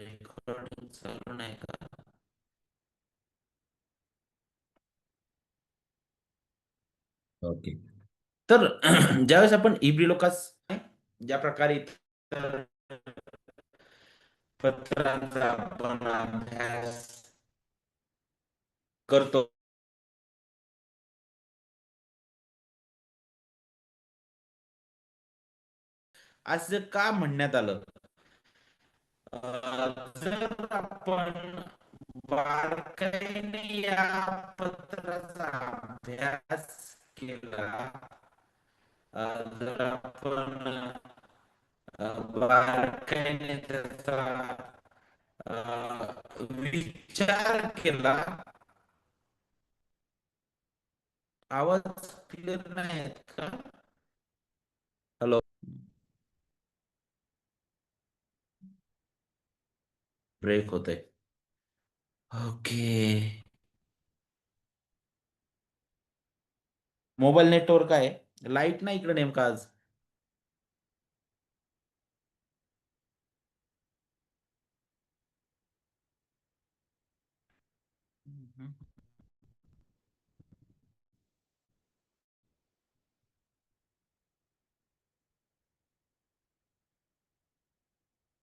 Recording चालू नाही का ओके तर ज्यावेळेस आपण इब्री लोकास ज्या प्रकारे पत्रांचा आपण अभ्यास करतो. असं का म्हणण्यात आलं जर आपण बारकाईने या पत्राचा अभ्यास केला जर आपण बारकाईने त्याचा विचार केला. आवाज़ क्लिअर नाही का? ब्रेक होते ओके। मोबाईल नेटवर्क आहे. लाईट नाही इकडे नेमका आज.